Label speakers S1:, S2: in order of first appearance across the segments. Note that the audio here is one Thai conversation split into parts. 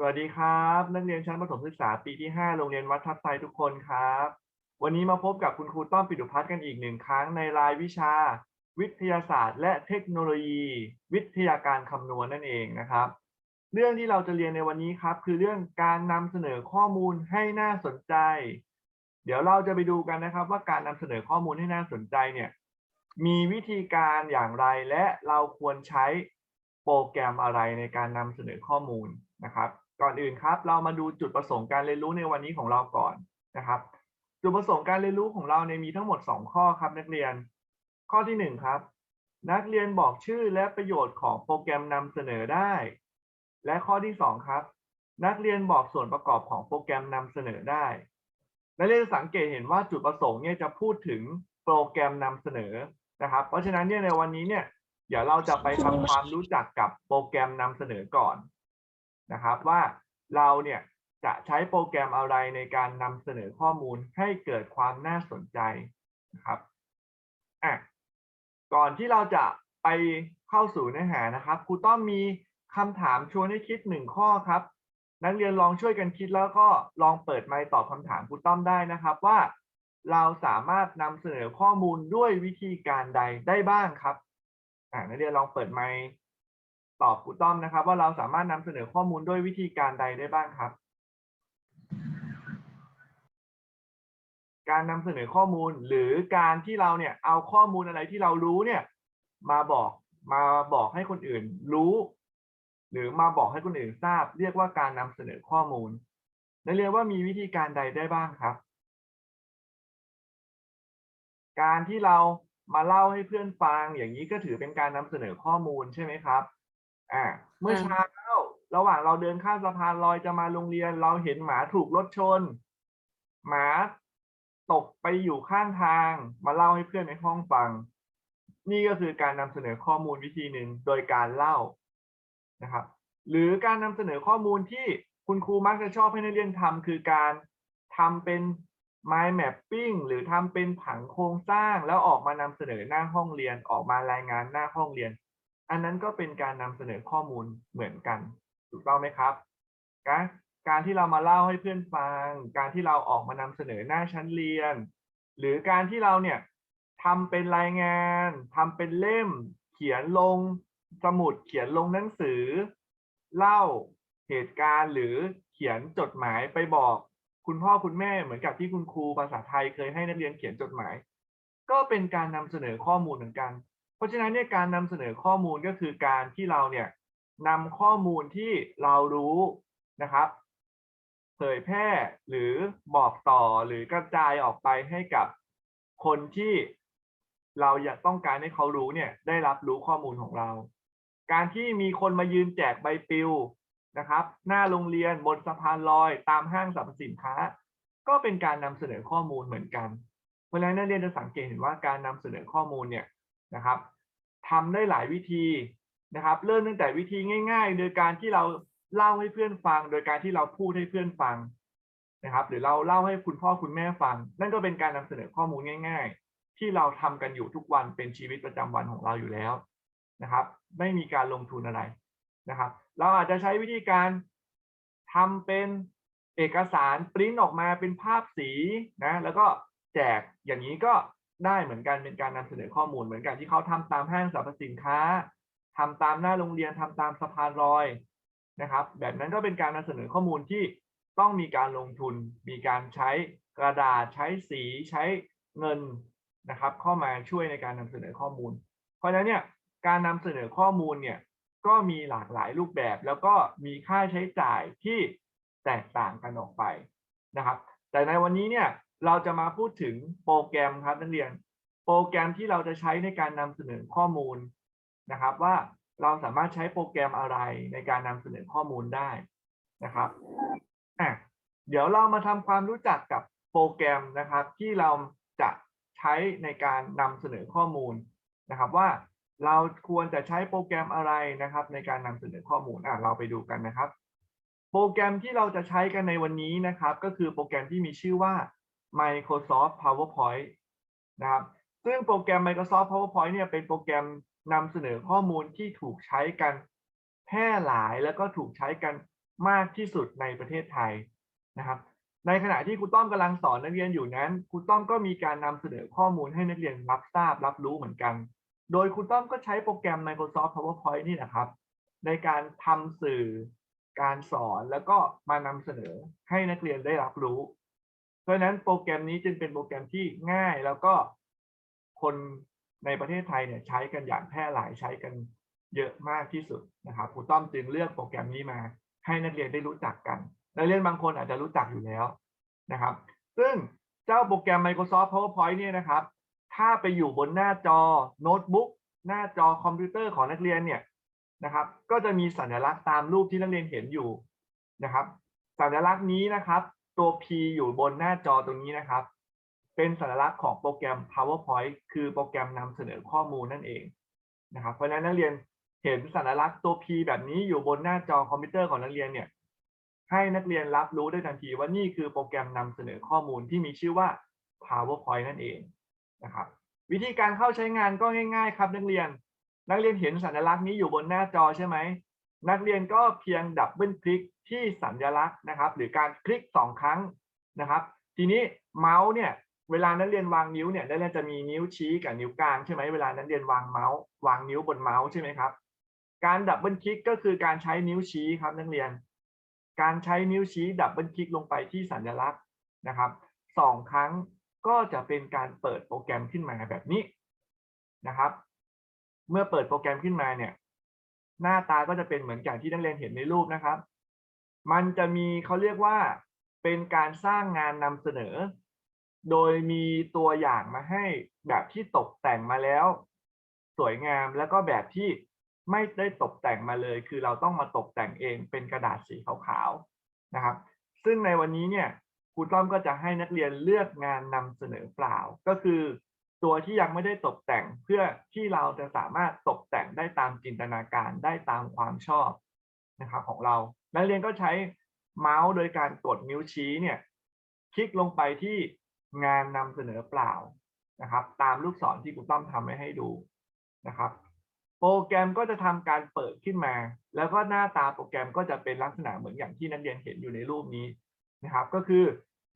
S1: สวัสดีครับ นักเรียนชั้นประถมศึกษาปีที่ 5 โรงเรียนวัดทับไซทุกคนครับ วันนี้มาพบกับคุณครูต้อมปิดุพัฒน์กันอีกหนึ่งครั้งในรายวิชา วิทยาศาสตร์ และเทคโนโลยี วิทยาการคำนวณนั่นเองนะครับ เรื่องที่เราจะเรียนในวันนี้ครับ คือเรื่องการนำเสนอข้อมูลให้น่าสนใจ เดี๋ยวเราจะไปดูกันนะครับ ว่าการนำเสนอข้อมูลให้น่าสนใจเนี่ยมีวิธีการอย่างไรและเราควรใช้โปรแกรมอะไรในการนำเสนอข้อมูลนะครับ ก่อนอื่นครับ เรามาดูจุดประสงค์การเรียนรู้ในวันนี้ของเราก่อนนะครับ จุดประสงค์การเรียนรู้ของเราในมีทั้งหมด 2 ข้อครับนักเรียน ข้อทีหนึ่1 ครับ นักเรียนบอกชื่อและประโยชน์ของโปรแกรมนำเสนอได้ และข้อที่ 2 ครับ นักเรียนบอกส่วนประกอบของโปรแกรมนำเสนอได้นักเรียนจะสังเกตเห็นว่าจุดประสงค์เนี่ยจะพูดถึงโปรแกรมนำเสนอนะครับ เพราะฉะนั้นเนี่ยในวันนี้เนี่ยเดี๋ยวเราจะไปทำความรู้จักกับโปรแกรมนำเสนอก่อน นะครับว่าเราเนี่ยจะใช้โปรแกรมอะไรในการนำเสนอข้อมูลให้เกิดความน่าสนใจนะครับอะก่อนที่เราจะไปเข้าสู่เนื้อหานะครับครูต้อมมีคำถามชวนให้คิดหนึ่งข้อครับ นักเรียนลองช่วยกันคิดแล้วก็ลองเปิดไมค์ตอบคำถามครูต้อมได้นะครับว่า เราสามารถนำเสนอข้อมูลด้วยวิธีการใดได้บ้างครับอ่านักเรียนลองเปิดไมค์ ตอบครูต้อมนะครับ ว่าเราสามารถนำเสนอข้อมูลด้วยวิธีการใดได้บ้างครับ การนำเสนอข้อมูลหรือการที่เราเนี่ยเอาข้อมูลอะไรที่เรารู้เนี่ย มาบอกมาบอกให้คนอื่นรู้ หรือมาบอกให้คนอื่นทราบ เรียกว่าการนำเสนอข้อมูลนักเรียนว่ามีวิธีการใดได้บ้างครับ การที่เรามาเล่าให้เพื่อนฟังอย่างนี้ก็ถือเป็นการนำเสนอข้อมูลใช่ไหมครับ อ่าเมื่อเช้าระหว่างเราเดินข้ามสะพานลอยจะมาโรงเรียน เราเห็นหมาถูกรถชน หมาตกไปอยู่ข้างทาง มาเล่าให้เพื่อนในห้องฟัง นี่ก็คือการนำเสนอข้อมูลวิธีหนึ่งโดยการเล่านะครับ หรือการนำเสนอข้อมูลที่คุณครูมักจะชอบให้นักเรียนทำคือการทำเป็น mind mapping หรือทำเป็นผังโครงสร้าง แล้วออกมานำเสนอหน้าห้องเรียนออกมารายงานหน้าห้องเรียน อันนั้นก็เป็นการนำเสนอข้อมูลเหมือนกัน ถูกต้องไหมครับการการที่เรามาเล่าให้เพื่อนฟัง การที่เราออกมานำเสนอหน้าชั้นเรียน หรือการที่เราเนี่ยทำเป็นรายงานทำเป็นเล่ม เขียนลงสมุดเขียนลงหนังสือ เล่าเหตุการณ์หรือเขียนจดหมายไปบอก คุณพ่อคุณแม่เหมือนกับที่คุณครูภาษาไทยเคยให้นักเรียนเขียนจดหมาย ก็เป็นการนำเสนอข้อมูลเหมือนกัน เพราะฉะนั้นเนี่ยการนำเสนอข้อมูลก็คือการที่เราเนี่ยนำข้อมูลที่เรารู้นะครับ เผยแพร่หรือบอกต่อหรือกระจายออกไปให้กับคนที่เราอยากต้องการให้เขารู้เนี่ยได้รับรู้ข้อมูลของเรา การที่มีคนมายืนแจกใบปลิวนะครับ หน้าโรงเรียนบนสะพานลอยตามห้างสรรพสินค้า ก็เป็นการนำเสนอข้อมูลเหมือนกัน เพราะฉะนั้นนักเรียนจะสังเกตเห็นว่าการนำเสนอข้อมูลเนี่ย นะครับทำได้หลายวิธีนะครับ เริ่มตั้งแต่วิธีง่าย ๆ โดยการที่เราเล่าให้เพื่อนฟัง โดยการที่เราพูดให้เพื่อนฟังนะครับ หรือเราเล่าให้คุณพ่อคุณแม่ฟัง นั่นก็เป็นการนำเสนอข้อมูลง่าย ๆ ที่เราทำกันอยู่ทุกวันเป็นชีวิตประจำวันของเราอยู่แล้วนะครับ ไม่มีการลงทุนอะไรนะครับ เราอาจจะใช้วิธีการทำเป็นเอกสารปริ้นออกมาเป็นภาพสีนะแล้วก็แจกอย่างนี้ก็ ได้เหมือนกันเป็นการนำเสนอข้อมูลเหมือนกันที่เขาทำตามห้างสรรพสินค้าทำตามหน้าโรงเรียนทำตามสะพานลอยนะครับ แบบนั้นก็เป็นการนำเสนอข้อมูลที่ต้องมีการลงทุน มีการใช้กระดาษใช้สีใช้เงินนะครับ เข้ามาช่วยในการนำเสนอข้อมูล เพราะฉะนั้นเนี่ยการนำเสนอข้อมูลเนี่ยก็มีหลากหลายรูปแบบ แล้วก็มีค่าใช้จ่ายที่แตกต่างกันออกไปนะครับ แต่ในวันนี้เนี่ย เราจะมาพูดถึงโปรแกรมครับนักเรียน โปรแกรมที่เราจะใช้ในการนำเสนอข้อมูลนะครับ ว่าเราสามารถใช้โปรแกรมอะไรในการนำเสนอข้อมูลได้นะครับอะเดี๋ยวเรามาทำความรู้จักกับโปรแกรมนะครับ ที่เราจะใช้ในการนำเสนอข้อมูลนะครับว่าเราควรจะใช้โปรแกรมอะไรนะครับ ในการนำเสนอข้อมูลอะเราไปดูกันนะครับ โปรแกรมที่เราจะใช้กันในวันนี้นะครับ ก็คือโปรแกรมที่มีชื่อว่า Microsoft PowerPoint นะครับ ซึ่งโปรแกรม Microsoft PowerPoint เนี่ยเป็นโปรแกรมนำเสนอข้อมูลที่ถูกใช้กันแพร่หลายแล้วก็ถูกใช้กันมากที่สุดในประเทศไทยนะครับ ในขณะที่ครูต้อมกำลังสอนนักเรียนอยู่นั้นครูต้อมก็มีการนำเสนอข้อมูลให้นักเรียนรับทราบรับรู้เหมือนกัน โดยครูต้อมก็ใช้โปรแกรม Microsoft PowerPoint นี่นะครับ ในการทำสื่อการสอนแล้วก็มานำเสนอให้นักเรียนได้รับรู้ ราะฉะนั้นโปรแกรมนี้จึงเป็นโปรแกรมที่ง่ายแล้วก็คนในประเทศไทยเนี่ยใช้กันอย่างแพร่หลายใช้กันเยอะมากที่สุดนะครับครูต้อมจึงเลือกโปรแกรมนี้มา ให้นักเรียนได้รู้จักกันนักเรียนบางคนอาจจะรู้จักอยู่แล้วนะครับ ซึ่งเจ้าโปรแกรม Microsoft PowerPoint เนี่ยนะครับ ถ้าไปอยู่บนหน้าจอโน้ตบุ๊กหน้าจอคอมพิวเตอร์ของนักเรียนเนี่ยนะครับ ก็จะมีสัญลักษณ์ตามรูปที่นักเรียนเห็นอยู่นะครับ สัญลักษณ์นี้นะครับ ตัว P อยู่บนหน้าจอตรงนี้นะครับ เป็นสัญลักษณ์ของโปรแกรม PowerPoint คือโปรแกรมนำเสนอข้อมูลนั่นเองนะครับ เพราะฉะนั้นนักเรียนเห็นสัญลักษณ์ตัว P แบบนี้อยู่บนหน้าจอคอมพิวเตอร์ของนักเรียนเนี่ย ให้นักเรียนรับรู้ได้ทันทีว่านี่คือโปรแกรมนำเสนอข้อมูลที่มีชื่อว่า PowerPoint นั่นเองนะครับ วิธีการเข้าใช้งานก็ง่าย ๆ ครับนักเรียน นักเรียนเห็นสัญลักษณ์นี้อยู่บนหน้าจอใช่ไหม นักเรียนก็เพียงดับเบิลคลิกที่สัญลักษณ์นะครับ หรือการคลิกสองครั้งนะครับ ทีนี้เมาส์เนี่ยเวลานักเรียนวางนิ้วเนี่ยนักเรียนจะมีนิ้วชี้กับนิ้วกลางใช่ไหมเวลานักเรียนวางเมาส์วางนิ้วบนเมาส์ใช่ไหมครับ การดับเบิลคลิกก็คือการใช้นิ้วชี้ครับนักเรียน การใช้นิ้วชี้ดับเบิลคลิกลงไปที่สัญลักษณ์นะครับสองครั้งก็จะเป็นการเปิดโปรแกรมขึ้นมาแบบนี้นะครับ เมื่อเปิดโปรแกรมขึ้นมาเนี่ย หน้าตาก็จะเป็นเหมือนอย่างที่นักเรียนเห็นในรูปนะครับ มันจะมีเขาเรียกว่าเป็นการสร้างงานนำเสนอ โดยมีตัวอย่างมาให้แบบที่ตกแต่งมาแล้ว สวยงามแล้วก็แบบที่ไม่ได้ตกแต่งมาเลย คือเราต้องมาตกแต่งเองเป็นกระดาษสีขาวๆนะครับ ซึ่งในวันนี้เนี่ยครูต้อมก็จะให้นักเรียนเลือกงานนำเสนอเปล่า ก็คือ ตัวที่ยังไม่ได้ตกแต่งเพื่อที่เราจะสามารถตกแต่งได้ตามจินตนาการได้ตามความชอบนะครับของเรา นักเรียนก็ใช้เมาส์โดยการกดนิ้วชี้เนี่ยคลิกลงไปที่งานนำเสนอเปล่านะครับ ตามลูกศรที่ครูต้อมทำไว้ให้ดูนะครับ โปรแกรมก็จะทำการเปิดขึ้นมา แล้วก็หน้าตาโปรแกรมก็จะเป็นลักษณะเหมือนอย่างที่นักเรียนเห็นอยู่ในรูปนี้นะครับ ก็คือ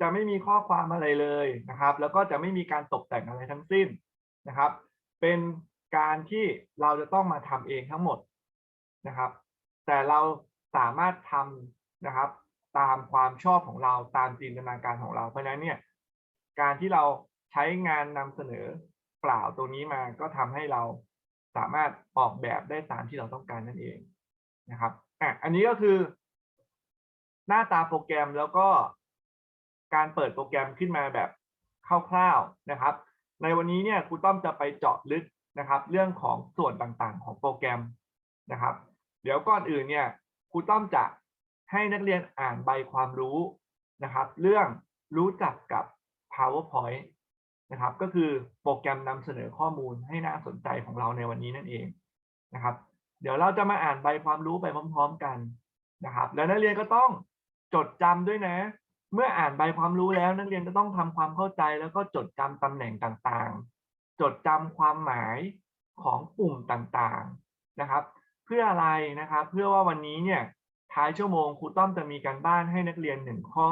S1: จะไม่มีข้อความอะไรเลยนะครับ แล้วก็จะไม่มีการตกแต่งอะไรทั้งสิ้นนะครับ เป็นการที่เราจะต้องมาทำเองทั้งหมดนะครับ แต่เราสามารถทำนะครับ ตามความชอบของเราตามจินตนาการของเราเพราะฉะนั้นเนี่ยการที่เราใช้งานนำเสนอเปล่าตัวนี้มาก็ทำให้เราสามารถออกแบบได้ตามที่เราต้องการนั่นเองนะครับอะอันนี้ก็คือ หน้าตาโปรแกรมแล้วก็ การเปิดโปรแกรมขึ้นมาแบบคร่าวๆนะครับ ในวันนี้เนี่ยครูต้อมจะไปเจาะลึกนะครับ เรื่องของส่วนต่างๆ ของโปรแกรมนะครับ เดี๋ยวก่อนอื่นเนี่ยครูต้อมจะให้นักเรียนอ่านใบความรู้นะครับ เรื่องรู้จักกับ PowerPoint นะครับ ก็คือโปรแกรมนำเสนอข้อมูลให้น่าสนใจของเราในวันนี้นั่นเองนะครับ เดี๋ยวเราจะมาอ่านใบความรู้ไปพร้อม ๆ กันนะครับ แล้วนักเรียนก็ต้องจดจำด้วยนะ เมื่ออ่านใบความรู้แล้วนักเรียนก็ต้องทำความเข้าใจแล้วก็จดจำตำแหน่งต่างๆ จดจำความหมายของปุ่มต่างๆนะครับ เพื่ออะไรนะครับ เพื่อว่าวันนี้เนี่ยท้ายชั่วโมงครูต้อมจะมีการบ้านให้นักเรียนหนึ่งข้อ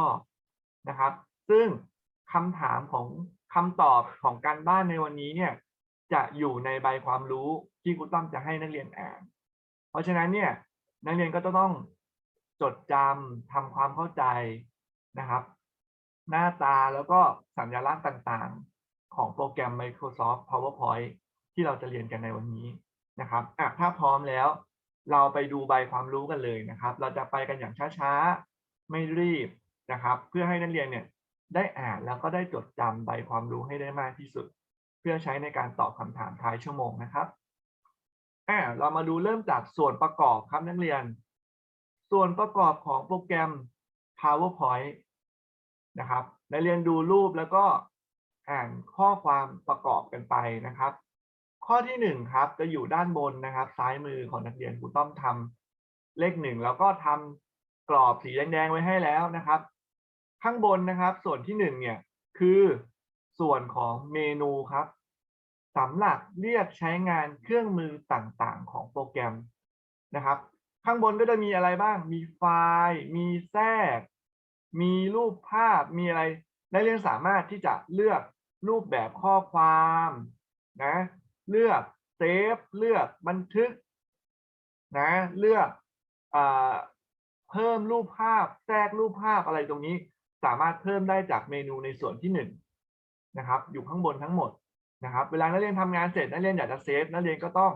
S1: นะครับ ซึ่งคำถามของคำตอบของการบ้านในวันนี้เนี่ยจะอยู่ในใบความรู้ที่ครูต้อมจะให้นักเรียนอ่าน เพราะฉะนั้นเนี่ยนักเรียนก็จะต้องจดจำทำความเข้าใจ นะครับ หน้าตาแล้วก็สัญลักษณ์ต่างๆ ของโปรแกรม Microsoft PowerPoint ที่เราจะเรียนกันในวันนี้นะครับอถ้าพร้อมแล้ว เราไปดูใบความรู้กันเลยนะครับ เราจะไปกันอย่างช้าๆ ไม่รีบนะครับ เพื่อให้นักเรียนเนี่ยได้อ่านแล้วก็ได้จดจำใบความรู้ให้ได้มากที่สุด เพื่อใช้ในการตอบคำถามท้ายชั่วโมงนะครับอ่าเรามาดูเริ่มจากส่วนประกอบครับนักเรียน ส่วนประกอบของโปรแกรม PowerPoint นะครับนักเรียนดูรูปแล้วก็อ่านข้อความประกอบกันไปนะครับ ข้อที่หนึ่งครับ จะอยู่ด้านบนนะครับ ซ้ายมือของนักเรียนครูต้อมทำเลขหนึ่งแล้วก็ทำกรอบสีแดงๆไว้ให้แล้วนะครับ ข้างบนนะครับ ส่วนที่หนึ่งเนี่ยคือส่วนของเมนูครับสำหรับเรียกใช้งานเครื่องมือต่างๆ ของโปรแกรมนะครับ ข้างบนก็จะมีอะไรบ้าง มีไฟล์ มีแทรก มีรูปภาพ มีอะไร นักเรียนสามารถที่จะเลือกรูปแบบข้อความนะ เลือกเซฟ เลือกบันทึกนะ เลือกอเพิ่มรูปภาพ แทรกรูปภาพอะไรตรงนี้ สามารถเพิ่มได้จากเมนูในส่วนที่หนึ่งนะครับ อยู่ข้างบนทั้งหมดนะครับ เวลานักเรียนทำงานเสร็จนักเรียนอยากจะเซฟนักเรียนก็ต้อง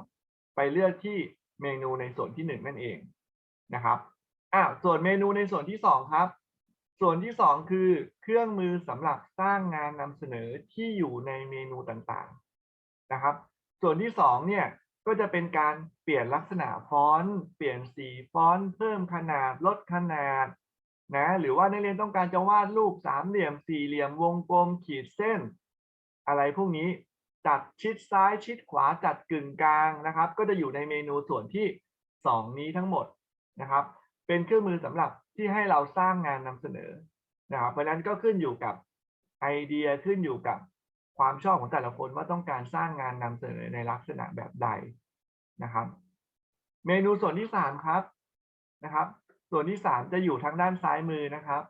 S1: ไปเลือกที่ เมนูในส่วนที่หนึ่งนั่นเองนะครับอ่าส่วนเมนูในส่วนที่สองครับ ส่วนที่สองคือเครื่องมือสำหรับสร้างงานนำเสนอที่อยู่ในเมนูต่างๆนะครับ ส่วนที่สองเนี่ยก็จะเป็นการเปลี่ยนลักษณะฟอนต์เปลี่ยนสีฟอนต์เพิ่มขนาดลดขนาดนะหรือว่านักเรียนต้องการจะวาดรูปสามเหลี่ยมสี่เหลี่ยมวงกลมขีดเส้น อะไรพวกนี้ จัดชิดซ้ายชิดขวาจัดกึ่งกลางนะครับ ก็จะอยู่ในเมนูส่วนที่สองนี้ทั้งหมดนะครับ เป็นเครื่องมือสำหรับที่ให้เราสร้างงานนำเสนอนะครับ เพราะฉะนั้นก็ขึ้นอยู่กับไอเดียขึ้นอยู่กับความชอบของแต่ละคนว่าต้องการสร้างงานนำเสนอในลักษณะแบบใดนะครับ เมนูส่วนที่สามครับนะครับ ส่วนที่สามจะอยู่ทางด้านซ้ายมือนะครับ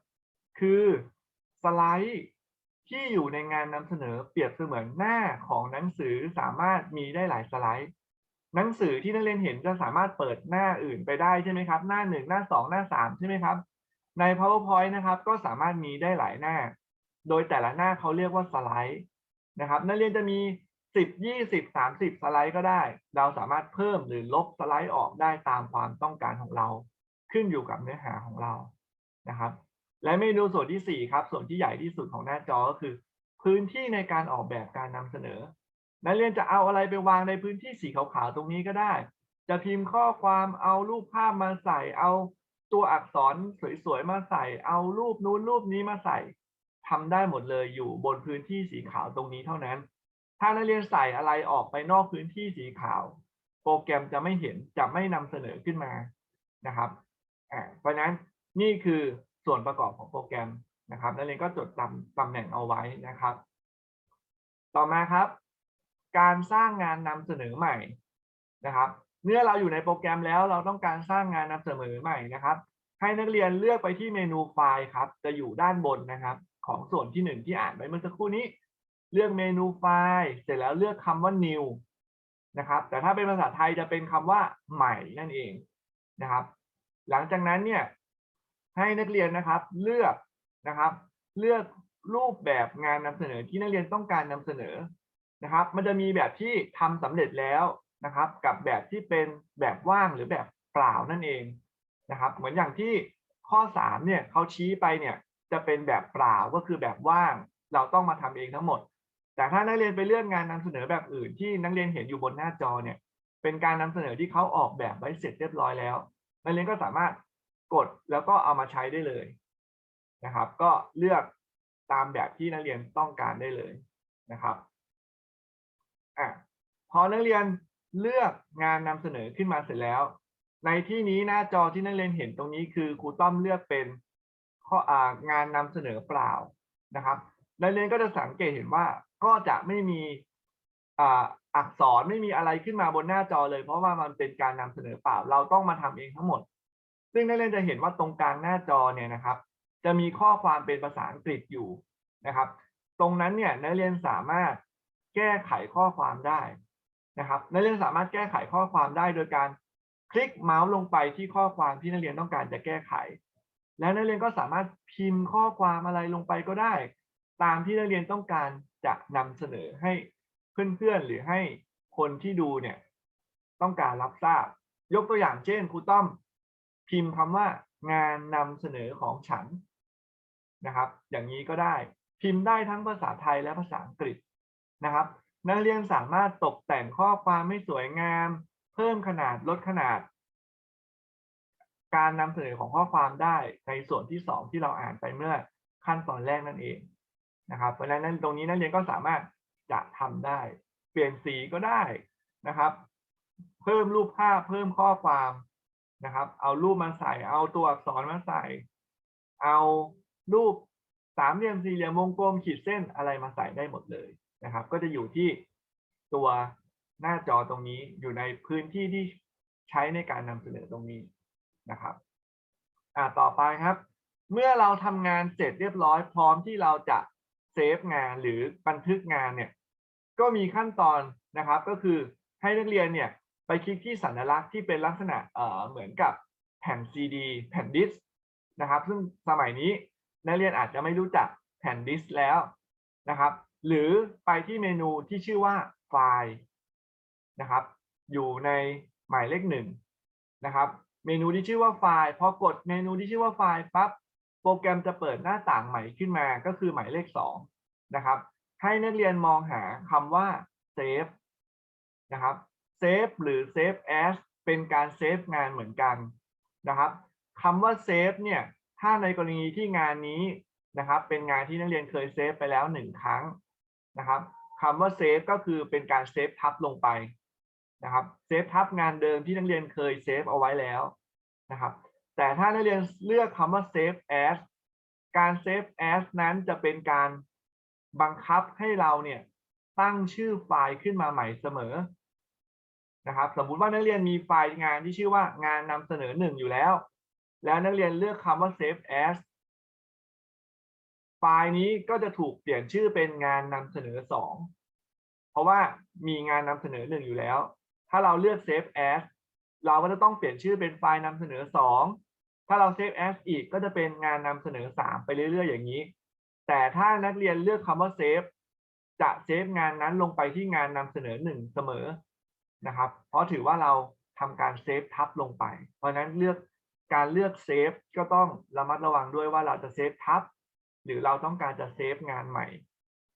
S1: คือสไลด์ ที่อยู่ในงานนำเสนอเปรียบเสมือนหน้าของหนังสือสามารถมีได้หลายสไลด์ หนังสือที่นักเรียนเห็นจะสามารถเปิดหน้าอื่นไปได้ใช่ไหมครับ หน้าหนึ่งหน้าสองหน้าสามใช่ไหมครับ ใน powerpoint นะครับ ก็สามารถมีได้หลายหน้า โดยแต่ละหน้าเขาเรียกว่าสไลด์นะครับ นักเรียนจะมีสิบยี่สิบสามสิบสไลด์ก็ได้ เราสามารถเพิ่มหรือลบสไลด์ออกได้ตามความต้องการของเรา ขึ้นอยู่กับเนื้อหาของเรานะครับ และเมนูส่วนที่สี่ครับ ส่วนที่ใหญ่ที่สุดของหน้าจอก็คือ พื้นที่ในการออกแบบการนำเสนอ นักเรียนจะเอาอะไรไปวางในพื้นที่สีขาวๆตรงนี้ก็ได้ จะพิมพ์ข้อความเอารูปภาพมาใส่ เอาตัวอักษรสวยๆมาใส่ เอารูปนู้นรูปนี้มาใส่ทำได้หมดเลยอยู่บนพื้นที่สีขาวตรงนี้เท่านั้น ถ้านักเรียนใส่อะไรออกไปนอกพื้นที่สีขาว โปรแกรมจะไม่เห็นจะไม่นำเสนอขึ้นมานะครับเพราะฉะนั้นนี่คือ ส่วนประกอบของโปรแกรมนะครับ นักเรียนก็จดจำตำแหน่งเอาไว้นะครับ ต่อมาครับ การสร้างงานนำเสนอใหม่นะครับ เมื่อเราอยู่ในโปรแกรมแล้วเราต้องการสร้างงานนำเสนอใหม่นะครับ ให้นักเรียนเลือกไปที่เมนูไฟล์ครับ จะอยู่ด้านบนนะครับ ของส่วนที่หนึ่งที่อ่านไปเมื่อสักครู่นี้ เลือกเมนูไฟล์เสร็จแล้วเลือกคำว่า new นะครับ แต่ถ้าเป็นภาษาไทยจะเป็นคำว่าใหม่นั่นเองนะครับ หลังจากนั้นเนี่ย ให้นักเรียนนะครับเลือกนะครับ เลือกรูปแบบงานนำเสนอที่นักเรียนต้องการนำเสนอนะครับ มันจะมีแบบที่ทำสำเร็จแล้วนะครับ กับแบบที่เป็นแบบว่างหรือแบบเปล่านั่นเองนะครับ เหมือนอย่างที่ข้อสามเนี่ยเขาชี้ไปเนี่ยจะเป็นแบบเปล่าก็คือแบบว่าง เราต้องมาทำเองทั้งหมด แต่ถ้านักเรียนไปเลือกงานนำเสนอแบบอื่นที่นักเรียนเห็นอยู่บนหน้าจอเนี่ยเป็นการนำเสนอที่เขาออกแบบไว้เสร็จเรียบร้อยแล้วนักเรียนก็สามารถ กดแล้วก็เอามาใช้ได้เลยนะครับ ก็เลือกตามแบบที่นักเรียนต้องการได้เลยนะครับอะพอนักเรียนเลือกงานนำเสนอขึ้นมาเสร็จแล้ว ในที่นี้หน้าจอที่นักเรียนเห็นตรงนี้คือครูต้อมเลือกเป็นข้ออ่างานนำเสนอเปล่านะครับนักเรียนก็จะสังเกตเห็นว่าก็จะไม่มีอ่าอักษรไม่มีอะไรขึ้นมาบนหน้าจอเลย เพราะว่ามันเป็นการนำเสนอเปล่า เราต้องมาทำเองทั้งหมด ซึ่งนักเรียนจะเห็นว่าตรงกลางหน้าจอเนี่ยนะครับ จะมีข้อความเป็นภาษาอังกฤษอยู่นะครับ ตรงนั้นเนี่ยนักเรียนสามารถแก้ไขข้อความได้นะครับ นักเรียนสามารถแก้ไขข้อความได้โดยการคลิกเมาส์ลงไปที่ข้อความที่นักเรียนต้องการจะแก้ไข แล้วนักเรียนก็สามารถพิมพ์ข้อความอะไรลงไปก็ได้ ตามที่นักเรียนต้องการจะนำเสนอให้เพื่อนๆหรือให้คนที่ดูเนี่ยต้องการรับทราบ ยกตัวอย่างเช่นครูต้อม พิมพ์คำว่างานนำเสนอของฉันนะครับ อย่างนี้ก็ได้พิมพ์ได้ทั้งภาษาไทยและภาษาอังกฤษนะครับ นักเรียนสามารถตกแต่งข้อความให้สวยงาม เพิ่มขนาดลดขนาด การนำเสนอของข้อความได้ในส่วนที่สองที่เราอ่านไปเมื่อขั้นตอนแรกนั่นเองนะครับ เพราะฉะนั้นตรงนี้นักเรียนก็สามารถจะทำได้ เปลี่ยนสีก็ได้นะครับ เพิ่มรูปภาพเพิ่มข้อความ นะครับ เอารูปมาใส่ เอาตัวอักษรมาใส่ เอารูปสามเหลี่ยมสี่เหลี่ยมวงกลมขีดเส้นอะไรมาใส่ได้หมดเลยนะครับ ก็จะอยู่ที่ตัวหน้าจอตรงนี้อยู่ในพื้นที่ที่ใช้ในการนำเสนอตรงนี้นะครับอ่าต่อไปครับ เมื่อเราทำงานเสร็จเรียบร้อยพร้อมที่เราจะเซฟงานหรือบันทึกงานเนี่ยก็มีขั้นตอนนะครับ ก็คือให้นักเรียนเนี่ย ไปคลิกที่สัญลักษณ์ที่เป็นลักษณะเอ่อเหมือนกับแผ่นซีดีแผ่นดิสก์นะครับ ซึ่งสมัยนี้นักเรียนอาจจะไม่รู้จักแผ่นดิสก์แล้วนะครับ หรือไปที่เมนูที่ชื่อว่าไฟล์นะครับ อยู่ในหมายเลขหนึ่งนะครับ เมนูที่ชื่อว่าไฟล์พอกดเมนูที่ชื่อว่าไฟล์ปั๊บโปรแกรมจะเปิดหน้าต่างใหม่ขึ้นมาก็คือหมายเลขสองนะครับ ให้นักเรียนมองหาคำว่า save นะครับ save หรือ save as เป็นการเซฟงานเหมือนกันนะครับคำว่า save เนี่ยถ้าในกรณีที่งานนี้นะครับ เป็นงานที่นักเรียนเคยเซฟไปแล้วหนึ่งครั้งนะครับคำว่า save ก็คือเป็นการเซฟทับลงไปนะครับเซฟทับงานเดิมที่นักเรียนเคยเซฟเอาไว้แล้วนะครับ แต่ถ้านักเรียนเลือกคำว่า save as การ save as นั้นจะเป็นการบังคับให้เราเนี่ยตั้งชื่อไฟล์ขึ้นมาใหม่เสมอ นะครับสมมุติว่านักเรียนมีไฟล์งานที่ชื่อว่างานนำเสนอหนึ่งอยู่แล้ว แล้วนักเรียนเลือกคำว่า save as ไฟล์นี้ก็จะถูกเปลี่ยนชื่อเป็นงานนำเสนอสองเพราะว่ามีงานนำเสนอหนึ่งอยู่แล้ว ถ้าเราเลือก save as เราก็จะต้องเปลี่ยนชื่อเป็นไฟล์นำเสนอสองถ้าเรา save as อีกก็จะเป็นงานนำเสนอสามไปเรื่อยๆ อย่างนี้ แต่ถ้านักเรียนเลือกคำว่า save จะเซฟงานนั้นลงไปที่งานนำเสนอหนึ่งเสมอ นะครับ เพราะถือว่าเราทำการเซฟทับลงไป เพราะฉะนั้นเลือกการเลือกเซฟก็ต้องระมัดระวังด้วยว่าเราจะเซฟทับหรือเราต้องการจะเซฟงานใหม่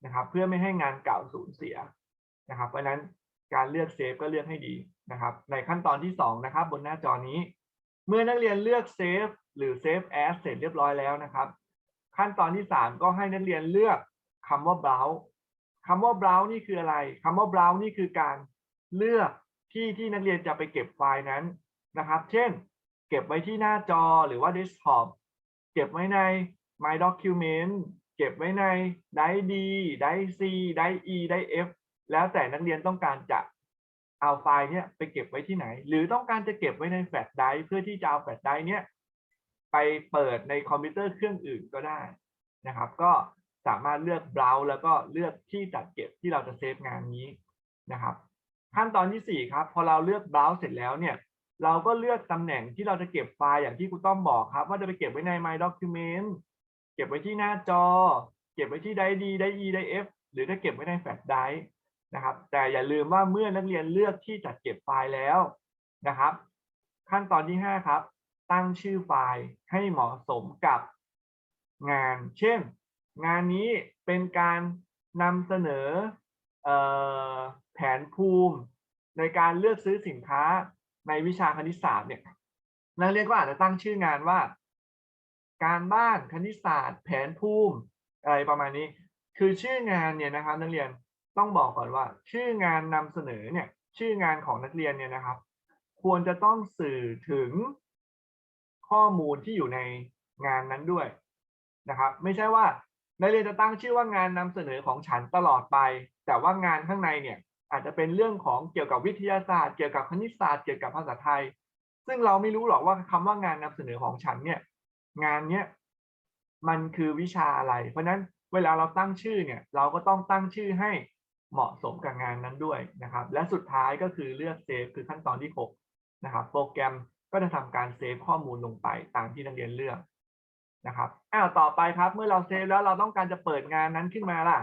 S1: นะครับ เพื่อไม่ให้งานเก่าสูญเสียนะครับ เพราะฉะนั้นการเลือกเซฟก็เลือกให้ดีนะครับ ในขั้นตอนที่สองนะครับ บนหน้าจอนี้ เมื่อนักเรียนเลือกเซฟหรือเซฟแอสเสร็จเรียบร้อยแล้วนะครับ ขั้นตอนที่สามก็ให้นักเรียนเลือกคำว่า browse คำว่า browse นี่คืออะไร คำว่า browse นี่คือการ เลือกที่ที่นักเรียนจะไปเก็บไฟล์นั้นนะครับ เช่น เก็บไว้ที่หน้าจอหรือว่า desktop เก็บไว้ใน my document เก็บไว้ใน drive D drive C drive E drive F แล้วแต่นักเรียนต้องการจะเอาไฟล์เนี้ยไปเก็บไว้ที่ไหน หรือต้องการจะเก็บไว้ในแฟลชไดรฟ์เพื่อที่จะเอาแฟลชไดรฟ์เนี้ยไปเปิดในคอมพิวเตอร์เครื่องอื่นก็ได้นะครับ ก็สามารถเลือก browse แล้วก็เลือกที่จัดเก็บที่เราจะเซฟงานนี้นะครับ ขั้นตอนที่สี่ครับ พอเราเลือก browse เสร็จแล้วเนี่ย เราก็เลือกตำแหน่งที่เราจะเก็บไฟล์อย่างที่ครูต้อมบอกครับ ว่าจะไปเก็บไว้ใน my document เก็บไว้ที่หน้าจอ เก็บไว้ที่ drive D drive E drive F หรือจะเก็บไว้ในแฟลชไดรฟ์นะครับ แต่อย่าลืมว่าเมื่อนักเรียนเลือกที่จัดเก็บไฟล์แล้วนะครับ ขั้นตอนที่ห้าครับ ตั้งชื่อไฟล์ให้เหมาะสมกับงาน เช่น งานนี้เป็นการนำเสนอ แผนภูมิในการเลือกซื้อสินค้าในวิชาคณิตศาสตร์เนี่ยนักเรียนก็อาจจะตั้งชื่องานว่า การบ้านคณิตศาสตร์ แผนภูมิอะไรประมาณนี้ คือชื่องานเนี่ยนะครับ นักเรียนต้องบอกก่อนว่า ชื่องานนำเสนอเนี่ย ชื่องานของนักเรียนเนี่ยนะครับ ควรจะต้องสื่อถึงข้อมูลที่อยู่ในงานนั้นด้วยนะครับ ไม่ใช่ว่า นักเรียนจะตั้งชื่อว่างานนำเสนอของฉันตลอดไป แต่ว่างานข้างในเนี่ยอาจจะเป็นเรื่องของเกี่ยวกับวิทยาศาสตร์ เกี่ยวกับคณิตศาสตร์ เกี่ยวกับภาษาไทย ซึ่งเราไม่รู้หรอกว่าคำว่างานนำเสนอของฉันเนี่ย งานเนี้ยมันคือวิชาอะไร เพราะฉะนั้นเวลาเราตั้งชื่อเนี่ย เราก็ต้องตั้งชื่อให้เหมาะสมกับงานนั้นด้วยนะครับ และสุดท้ายก็คือเลือกเซฟคือขั้นตอนที่ 6 นะครับ โปรแกรมก็จะทำการเซฟข้อมูลลงไปตามที่นักเรียนเลือก นะครับอ้าวต่อไปครับเมื่อเราเซฟแล้วเราต้องการจะเปิดงานนั้นขึ้นมาล่ะ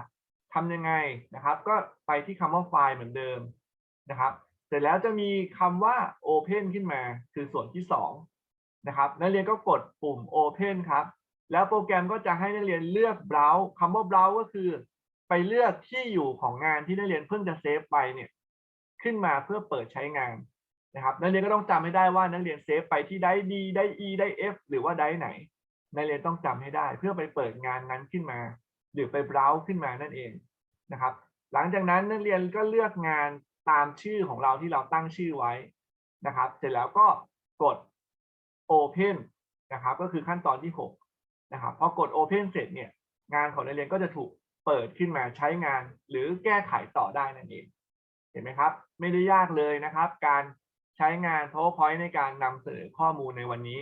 S1: ทำยังไงนะครับ ก็ไปที่คำว่าไฟล์เหมือนเดิมนะครับ เสร็จแล้วจะมีคำว่า Open ขึ้นมาคือส่วนที่2นะครับนักเรียนก็กดปุ่ม Open ครับ แล้วโปรแกรมก็จะให้นักเรียนเลือก Browse คำว่า Browse ก็คือ ไปเลือกที่อยู่ของงานที่นักเรียนเพิ่งจะเซฟไปเนี่ยขึ้นมาเพื่อเปิดใช้งานนะครับนักเรียนก็ต้องจำให้ได้ว่านักเรียนเซฟไปที่ได้ D ได้ E ได้ F หรือว่าได้ไหน นักเรียนต้องจำให้ได้ เพื่อไปเปิดงานนั้นขึ้นมา หรือไป Browse ขึ้นมานั่นเองนะครับ หลังจากนั้นนักเรียนก็เลือกงานตามชื่อของเราที่เราตั้งชื่อไว้นะครับ เสร็จแล้วก็กด Open นะครับ ก็คือขั้นตอนที่ 6 นะครับพอกด Open เสร็จเนี่ยงานของนักเรียนก็จะถูกเปิดขึ้นมาใช้งานหรือแก้ไขต่อได้นั่นเองเห็นไหมครับ ไม่ได้ยากเลยนะครับ การใช้งาน PowerPoint ในการนำเสนอข้อมูลในวันนี้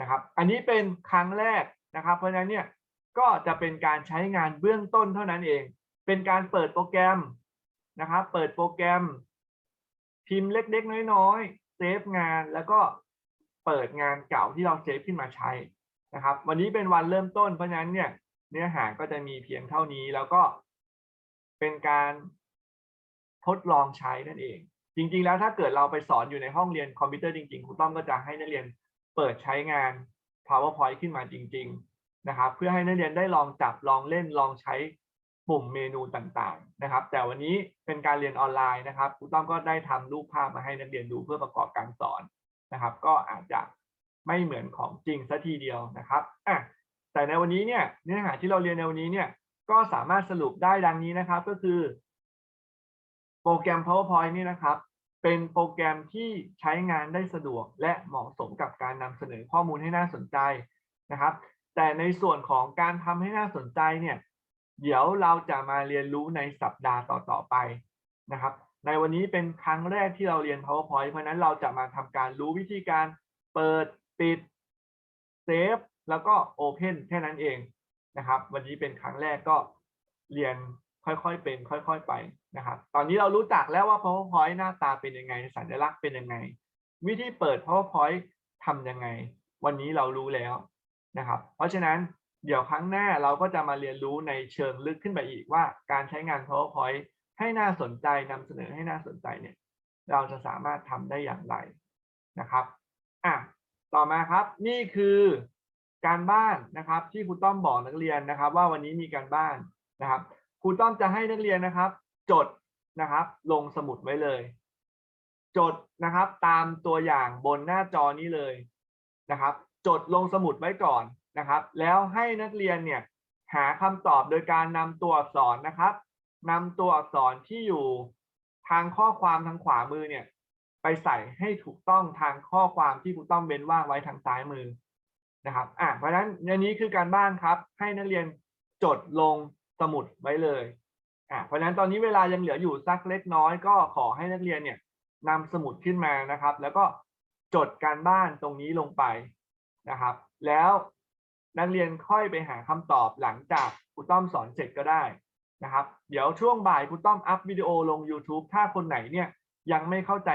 S1: นะครับ อันนี้เป็นครั้งแรกนะครับ เพราะฉะนั้นเนี่ยก็จะเป็นการใช้งานเบื้องต้นเท่านั้นเอง เป็นการเปิดโปรแกรมนะครับ เปิดโปรแกรม พิมพ์เล็กๆ น้อยๆ เซฟงานแล้วก็เปิดงานเก่าที่เราเซฟขึ้นมาใช้นะครับ วันนี้เป็นวันเริ่มต้นเพราะฉะนั้นเนี่ยเนื้อหาก็จะมีเพียงเท่านี้แล้วก็เป็นการทดลองใช้นั่นเอง จริง ๆ แล้วถ้าเกิดเราไปสอนอยู่ในห้องเรียนคอมพิวเตอร์จริงๆครูต้อมก็จะให้นักเรียน เปิดใช้งาน PowerPoint ขึ้นมาจริง ๆ นะครับ เพื่อให้นักเรียนได้ลองจับลองเล่นลองใช้ปุ่มเมนูต่างๆ นะครับ แต่วันนี้เป็นการเรียนออนไลน์นะครับครูต้อมก็ได้ทำรูปภาพมาให้นักเรียนดูเพื่อประกอบการสอนนะครับ ก็อาจจะไม่เหมือนของจริงซะทีเดียวนะครับอะแต่ในวันนี้เนี่ยเนื้อหาที่เราเรียนในวันนี้เนี่ยก็สามารถสรุปได้ดังนี้นะครับก็คือ โปรแกรม PowerPoint นี่นะครับ เป็นโปรแกรมที่ใช้งานได้สะดวกและเหมาะสมกับการนำเสนอข้อมูลให้น่าสนใจนะครับ แต่ในส่วนของการทำให้น่าสนใจเนี่ย เดี๋ยวเราจะมาเรียนรู้ในสัปดาห์ต่อๆไปนะครับ ในวันนี้เป็นครั้งแรกที่เราเรียน PowerPoint เพราะฉะนั้นเราจะมาทำการรู้วิธีการเปิดปิดเซฟแล้วก็ Open แค่นั้นเองนะครับ วันนี้เป็นครั้งแรกก็เรียนค่อยๆเป็น ค่อย ๆ ไป นะครับ ตอนนี้เรารู้จักแล้วว่า PowerPoint หน้าตาเป็นยังไง สัญลักษณ์เป็นยังไง วิธีเปิด PowerPoint ทำยังไง วันนี้เรารู้แล้วนะครับ เพราะฉะนั้นเดี๋ยวครั้งหน้าเราก็จะมาเรียนรู้ในเชิงลึกขึ้นไปอีกว่า การใช้งาน PowerPoint ให้น่าสนใจนำเสนอให้น่าสนใจเนี่ย เราจะสามารถทำได้อย่างไรนะครับอะต่อมาครับนี่คือการบ้านนะครับที่ครูต้อมบอกนักเรียนนะครับ ว่าวันนี้มีการบ้านนะครับครูต้อมจะให้นักเรียนนะครับ จดนะครับ ลงสมุดไว้เลย จดนะครับ ตามตัวอย่างบนหน้าจอนี้เลยนะครับ จดลงสมุดไว้ก่อนนะครับ แล้วให้นักเรียนเนี่ยหาคำตอบโดยการนำตัวอักษรนะครับนำตัวอักษรที่อยู่ทางข้อความทางขวามือเนี่ยไปใส่ให้ถูกต้องทางข้อความที่ครูต้อมเว้นว่างไว้ทางซ้ายมือนะครับอะเพราะฉะนั้นอันนี้คือการบ้านครับ ให้นักเรียนจดลงสมุดไว้เลย อะเพราะฉะนั้นตอนนี้เวลายังเหลืออยู่สักเล็กน้อยก็ขอให้นักเรียนเนี่ยนำสมุดขึ้นมานะครับ แล้วก็จดการบ้านตรงนี้ลงไปนะครับ แล้วนักเรียนค่อยไปหาคำตอบหลังจากครูต้อมสอนเสร็จก็ได้นะครับ เดี๋ยวช่วงบ่ายครูต้อมอัพวิดีโอลง YouTube ถ้าคนไหนเนี่ยยังไม่เข้าใจ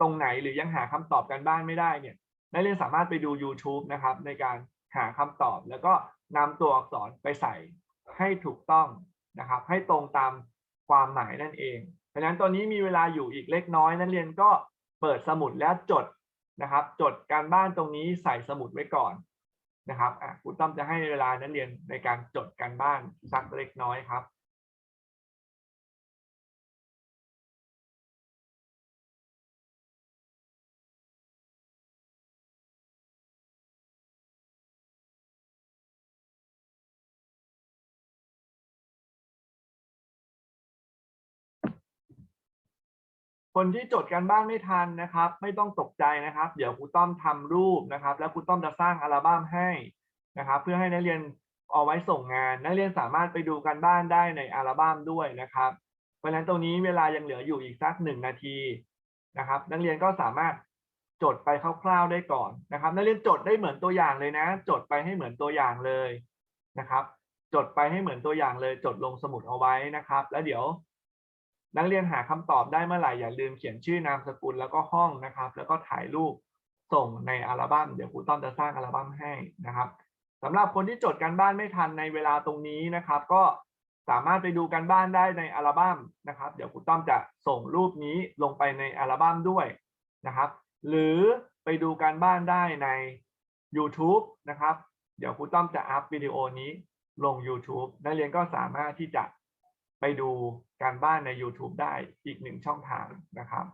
S1: ตรงไหนหรือยังหาคำตอบกันบ้านไม่ได้เนี่ยนักเรียนสามารถไปดู YouTube นะครับ ในการหาคำตอบแล้วก็นำตัวอักษรไปใส่ให้ถูกต้อง นะครับ ให้ตรงตามความหมายนั่นเองดังนั้นตอนนี้มีเวลาอยู่อีกเล็กน้อยนักเรียนก็เปิดสมุดแล้วจดนะครับ จดการบ้านตรงนี้ใส่สมุดไว้ก่อนนะครับอะครูต้อมจะให้เวลานักเรียนในการจดการบ้านสักเล็กน้อยครับ คนที่จดการบ้านไม่ทันนะครับ ไม่ต้องตกใจนะครับ เดี๋ยวครูต้อมทำรูปนะครับ แล้วครูต้อมจะสร้างอัลบั้มให้นะครับ เพื่อให้นักเรียนเอาไว้ส่งงานนักเรียนสามารถไปดูการบ้านได้ในอัลบั้มด้วยนะครับเพราะฉะนั้นตรงนี้เวลายังเหลืออยู่อีกสักหนึ่งนาทีนะครับ นักเรียนก็สามารถจดไปคร่าวๆได้ก่อนนะครับ นักเรียนจดได้เหมือนตัวอย่างเลยนะ จดไปให้เหมือนตัวอย่างเลยนะครับ จดไปให้เหมือนตัวอย่างเลย จดลงสมุดเอาไว้นะครับ แล้วเดี๋ยว นักเรียนหาคำตอบได้เมื่อไหร่อย่าลืมเขียนชื่อนามสกุลแล้วก็ห้องนะครับ แล้วก็ถ่ายรูปส่งในอัลบั้มเดี๋ยวครูต้อมจะสร้างอัลบั้มให้นะครับสำหรับคนที่จดการบ้านไม่ทันในเวลาตรงนี้นะครับ ก็สามารถไปดูการบ้านได้ในอัลบั้มนะครับ เดี๋ยวครูต้อมจะส่งรูปนี้ลงไปในอัลบั้มด้วยนะครับ หรือไปดูการบ้านได้ใน YouTube นะครับ เดี๋ยวครูต้อมจะอัพวิดีโอนี้ลง YouTube นักเรียนก็สามารถที่จะ ไปดูการบ้านใน YouTube ได้อีกหนึ่งช่องทางนะครับ